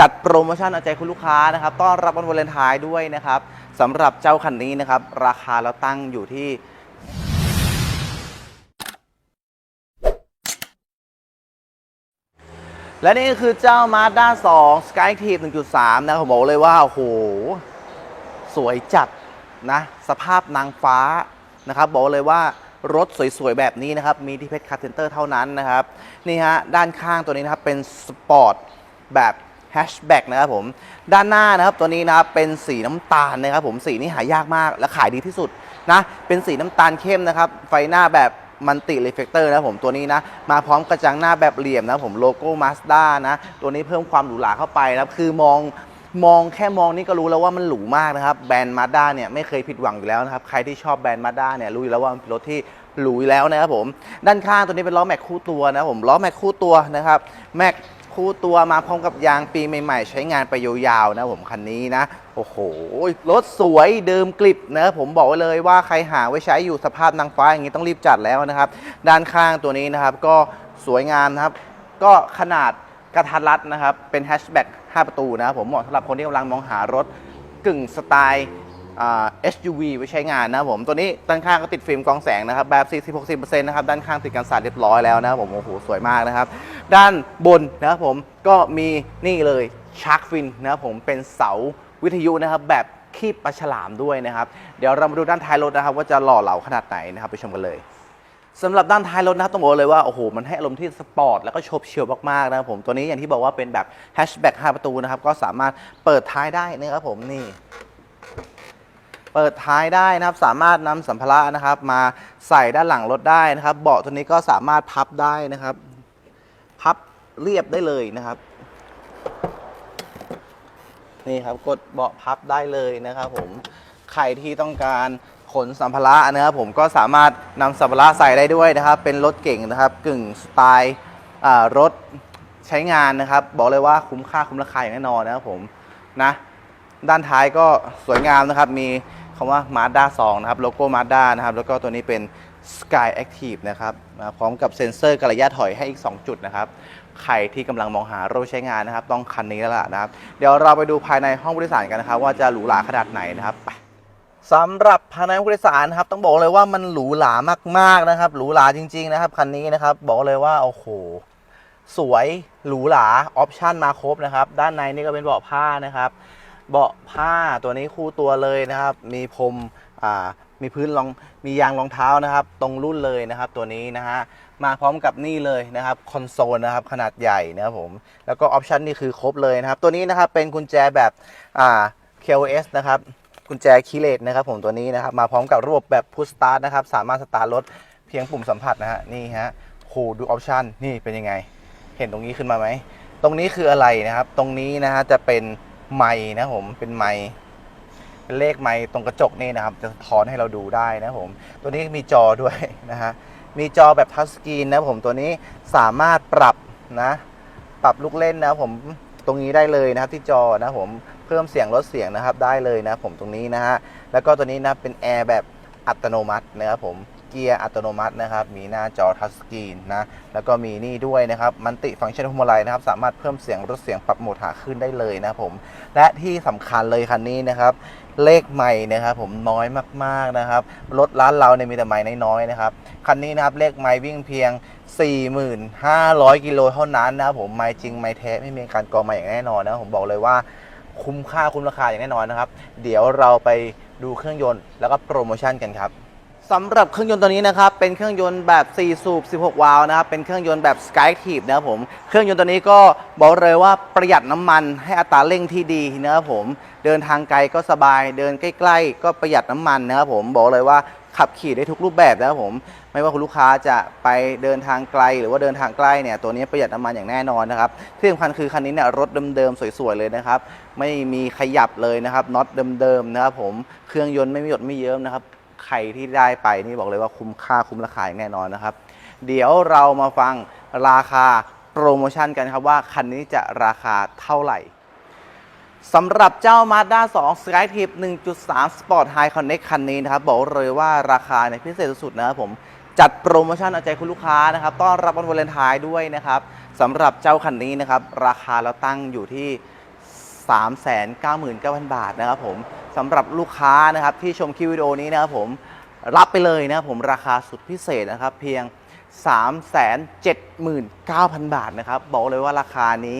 จัดโปรโมชั่นเอาใจคุณลูกค้านะครับต้อนรับวันวาเลนไทน์ด้วยนะครับสำหรับเจ้าคันนี้นะครับ ราคาเราตั้งอยู่ที่และนี่คือเจ้า Mazda 2 Skyactiv 1.3 นะผมบอกเลยว่า โอ้โห สวยจัดนะ สภาพนางฟ้านะครับ บอกเลยว่ารถสวยๆ แบบนี้นะครับ มีที่เพชรคาร์เซนเตอร์เท่านั้นนะครับ นี่ฮะ ด้านข้างตัวนี้นะครับ เป็นสปอร์ตแบบ แฮชแบ็กนะครับผมด้านหน้านะครับตัวนี้นะครับเป็นสีน้ำตาลนะครับผมสีนี้หายากมากและขายดีที่สุดนะเป็นสีน้ำตาลเข้มนะครับไฟหน้าแบบมันติรีเฟกเตอร์นะผมตัวนี้นะ มาพร้อมกระจังหน้าแบบเหลี่ยมนะผมโลโก้มาสด้านะ ตัวนี้เพิ่มความหรูหราเข้าไปนะคือมองมองแค่มองนี่ก็รู้แล้วว่ามันหรูมากนะครับ แบรนด์มาด้าเนี่ยไม่เคยผิดหวังอยู่แล้วนะครับ ใครที่ชอบแบรนด์มาด้าเนี่ยรู้อยู่แล้วว่ามันเป็นรถที่หรูอยู่แล้วนะครับผม ด้านข้างตัวนี้เป็นล้อแม็กคู่ตัวนะผมล้อแม็กคู่ตัวนะครับแม็ก คู่ตัวมาพร้อมกับยางปีใหม่ ๆ ใช้งานไปยาวๆนะผมคันนี้นะ โอ้โห รถสวยเดิมกลิบนะผมบอกไว้เลยว่าใครหาไว้ใช้อยู่สภาพนางฟ้าอย่างนี้ต้องรีบจัดแล้วนะครับ ด้านข้างตัวนี้นะครับ ก็สวยงามนะครับ ก็ขนาดกระทัดรัดนะครับ เป็นแฮชแบ็ก5ประตูนะครับผมเหมาะสำหรับคนที่กำลังมองหารถกึ่งสไตล์ SUV ไว้ใช้งานนะผม ตัวนี้ด้านข้างก็ติดฟิล์มกองแสงนะครับ แบบ 40-60%นะครับ ด้านข้างติดกันสาดเรียบร้อยแล้วนะผม โอ้โห สวยมากนะครับ ด้านบนนะครับผม ก็มีนี่เลยชาร์กฟินนะครับผม เป็นเสาวิทยุนะครับ แบบคีบปลาฉลามด้วยนะครับ เดี๋ยวเรามาดูด้านท้ายรถนะครับ ว่าจะหล่อเหลาขนาดไหนนะครับ ไปชมกันเลยสำหรับด้านท้ายรถนะครับต้องบอกเลยว่า โอ้โห มันให้อารมณ์ที่สปอร์ตแล้วก็โฉบเฉี่ยวมากๆนะครับผม ตัวนี้อย่างที่บอกว่าเป็นแบบแฮชแบ็ก5ประตูนะครับ ก็สามารถเปิดท้ายได้นะครับผมนี่ เปิดท้ายได้นะครับ สามารถนำสัมภาระนะครับ มาใส่ด้านหลังรถได้นะครับ เบาะตัวนี้ก็สามารถพับได้นะครับ พับเรียบได้เลยนะครับ นี่ครับกดเบาะพับได้เลยนะครับ ผมใครที่ต้องการขนสัมภาระนะครับผมก็สามารถนำสัมภาระใส่ได้ด้วยนะครับ เป็นรถเก่งนะครับ กึ่งสไตล์รถใช้งานนะครับ บอกเลยว่าคุ้มค่าคุ้มราคาอย่างแน่นอนนะครับผมนะ ด้านท้ายก็สวยงามนะครับ มีคำว่า Mazda 2 นะครับ โลโก้ Mazda นะครับ แล้วก็ตัวนี้เป็น Sky Active นะครับมาพร้อมกับเซ็นเซอร์กระยะถอยให้อีก 2 จุดนะครับ ใครที่กำลังมองหารถใช้งานนะครับ ต้องคันนี้แล้วล่ะนะครับ เดี๋ยวเราไปดูภายในห้องผู้โดยสารกันนะครับ ว่าจะหรูหราขนาดไหนนะครับไปสำหรับภายในห้องผู้โดยสารครับ ต้องบอกเลยว่ามันหรูหรามากๆนะครับ หรูหราจริง ๆ นะครับคันนี้นะครับ บอกเลยว่าโอ้โหสวยหรูหราออปชั่นมาครบนะครับ ด้านในนี่ก็เป็นเบาะผ้านะครับ เบาะผ้าตัวนี้คู่ตัวเลยนะครับ มีพรมอ่ามีพื้นรองมียางรองเท้านะครับ ตรงรุ่นเลยนะครับ ตัวนี้นะฮะมาพร้อมกับนี่เลยนะครับคอนโซลนะครับขนาดใหญ่นะครับผมแล้วก็ออปชันนี่คือครบเลยนะครับ ตัวนี้นะครับเป็นกุญแจแบบอ่า KOS นะครับกุญแจคีเลตนะครับผมตัวนี้นะครับมาพร้อมกับระบบแบบพุชสตาร์ทนะครับสามารถสตาร์ทรถเพียงปุ่มสัมผัสนะฮะนี่ฮะโหดูออปชันนี่เป็นยังไง เห็นตรงนี้ขึ้นมาไหมตรงนี้คืออะไรนะครับ ตรงนี้นะฮะจะเป็น ไม้นะผมเป็นไม้เป็นเลขไม้ตรงกระจกนี่นะครับ จะสะท้อนให้เราดูได้นะผมตัวนี้มีจอด้วยนะฮะมีจอแบบทัชสกรีนนะผมตัวนี้สามารถปรับนะ ปรับลูกเล่นนะผมตรงนี้ได้เลยนะครับที่จอนะผมเพิ่มเสียงลดเสียงนะครับได้เลยนะผมตรงนี้นะฮะแล้วก็ตัวนี้นะเป็นแอร์แบบอัตโนมัตินะครับผม เกียร์อัตโนมัตินะครับ มีหน้าจอทัชสกรีนนะ แล้วก็มีนี่ด้วยนะครับมันติฟังก์ชันพวงมาลัยนะครับ สามารถเพิ่มเสียงลดเสียงปรับโหมดหาขึ้นได้เลยนะผม และที่สำคัญเลยคันนี้นะครับเลขใหม่นะครับผมน้อยมากๆนะครับรถร้านเราเนี่ยมีแต่ใหม่น้อยๆนะครับคันนี้นะครับเลขไม้วิ่งเพียง 4,500 กิโลเท่านั้นนะครับผมไม้จริงไม้แท้ไม่มีการกองมาอย่างแน่นอนนะผมบอกเลยว่าคุ้มค่าคุ้มราคาอย่างแน่นอนนะครับ เดี๋ยวเราไปดูเครื่องยนต์แล้วก็โปรโมชั่นกันครับ สำหรับเครื่องยนต์ตัวนี้นะครับ เป็นเครื่องยนต์แบบ 4 สูบ 16 วาล์วนะครับ เป็นเครื่องยนต์แบบ Skyactiv นะครับผม เครื่องยนต์ตัวนี้ก็บอกเลยว่าประหยัดน้ำมันให้อัตราเร่งที่ดีนะครับผม เดินทางไกลก็สบาย เดินใกล้ๆ ก็ประหยัดน้ำมันนะครับผม บอกเลยว่าขับขี่ได้ทุกรูปแบบนะครับผม ไม่ว่าคุณลูกค้าจะไปเดินทางไกล หรือว่าเดินทางใกล้เนี่ย ตัวนี้ประหยัดน้ำมันอย่างแน่นอนนะครับ ที่สำคัญคือคันนี้เนี่ยรถเดิมๆสวยๆเลยนะครับ ไม่มีขยับเลยนะครับ น็อตเดิมๆนะครับผม เครื่องยนต์ไม่มีหยดไม่เยิ้มนะครับ ใครที่ได้ไปนี่บอกเลยว่าคุ้มค่าคุ้มราคาอย่างแน่นอนนะครับ เดี๋ยวเรามาฟังราคาโปรโมชั่นกันครับว่าคันนี้จะราคาเท่าไหร่สำหรับเจ้า Mazda 2 Skyactiv 1.3 Sport High Connect คันนี้นะครับ บอกเลยว่าราคาในยพิเศษสุดๆนะครับผมจัดโปรโมชั่นเอาใจคุณลูกค้านะครับต้อนรับวันวาเลนไทน์ด้วยนะครับสำหรับเจ้าคันนี้นะครับ ราคาเราตั้งอยู่ที่ 399,000 บาทนะครับผม สำหรับลูกค้านะครับที่ชมคลิปวิดีโอนี้นะครับผมรับไปเลยนะครับผมราคาสุดพิเศษนะครับเพียง 379,000 บาทนะครับบอกเลยว่าราคานี้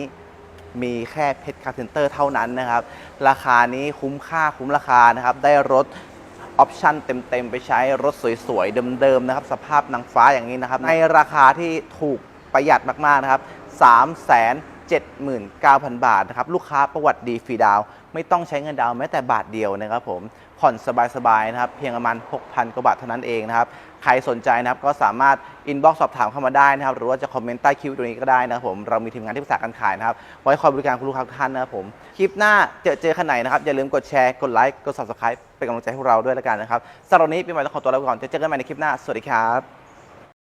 มีแค่เพชรคาร์เซนเตอร์เท่านั้นนะครับ ราคานี้คุ้มค่าคุ้มราคานะครับ ได้รถออปชั่นเต็ม ๆ ไปใช้รถสวย ๆ เดิม ๆ นะครับ สภาพนางฟ้าอย่างนี้นะครับ ในราคาที่ถูกประหยัดมาก ๆ นะครับ 79,000 บาทนะครับลูกค้าประวัติดีฟรีดาว ไม่ต้องใช้เงินดาวแม้แต่บาทเดียวนะครับผมผ่อนสบายๆนะครับเพียงประมาณ 6,000 กว่าบาทเท่านั้นเองนะครับใครสนใจนะครับก็สามารถอินบ็อกซ์สอบถามเข้ามาได้นะครับหรือว่าจะคอมเมนต์ใต้คลิปตรงนี้ก็ได้นะครับผมเรามีทีมงานที่ปรึกษาการขายนะครับไว้คอยบริการคุณลูกค้าทุกท่านนะครับผมคลิปหน้าเจอเจอขนไหนนะครับอย่าลืมกดแชร์กดไลค์กด subscribe เป็นกำลังใจให้พวกเราด้วยแล้วกันนะครับสำหรับวันนี้ปีใหม่ต้องขอตัวลาไปก่อนจะเจอกันใหม่ในคลิปหน้าสวัสดีครับ